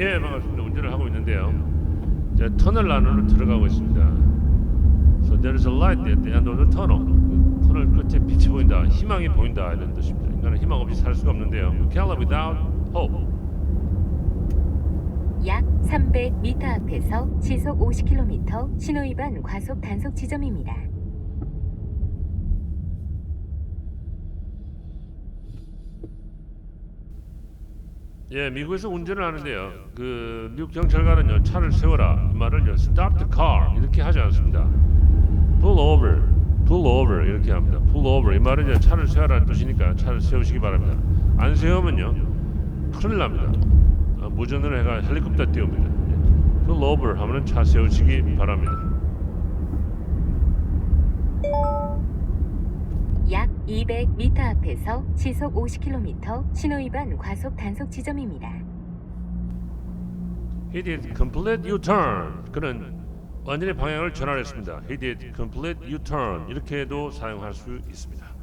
예, 반갑습니다. 운전을 하고 있는데요. 이제 터널 안으로 들어가고 있습니다. So there is a light at the end of the tunnel. 그 터널 끝에 빛이 보인다, 희망이 보인다 이런 뜻입니다. 인간은 희망 없이 살 수가 없는데요. You can't live without hope. 약 300m 앞에서 시속 50km 신호위반 과속 단속 지점입니다. 예, 미국에서 운전을 하는데요. 그 미국 경찰관은요 차를 세워라 이 말을요 stop the car 이렇게 하지 않습니다. pull over, pull over 이렇게 합니다. pull over 이 말은요 차를 세워라는 뜻이니까 차를 세우시기 바랍니다. 안 세우면요 큰일 납니다. 아, 무전을 해가 헬리콥터 띄웁니다. 예. pull over 하면은 차 세우시기 바랍니다. 200m 앞에서 시속 50km 신호위반 과속 단속 지점입니다. He did complete U-turn. 그는 완전히 방향을 전환했습니다. He did complete U-turn. 이렇게도 사용할 수 있습니다.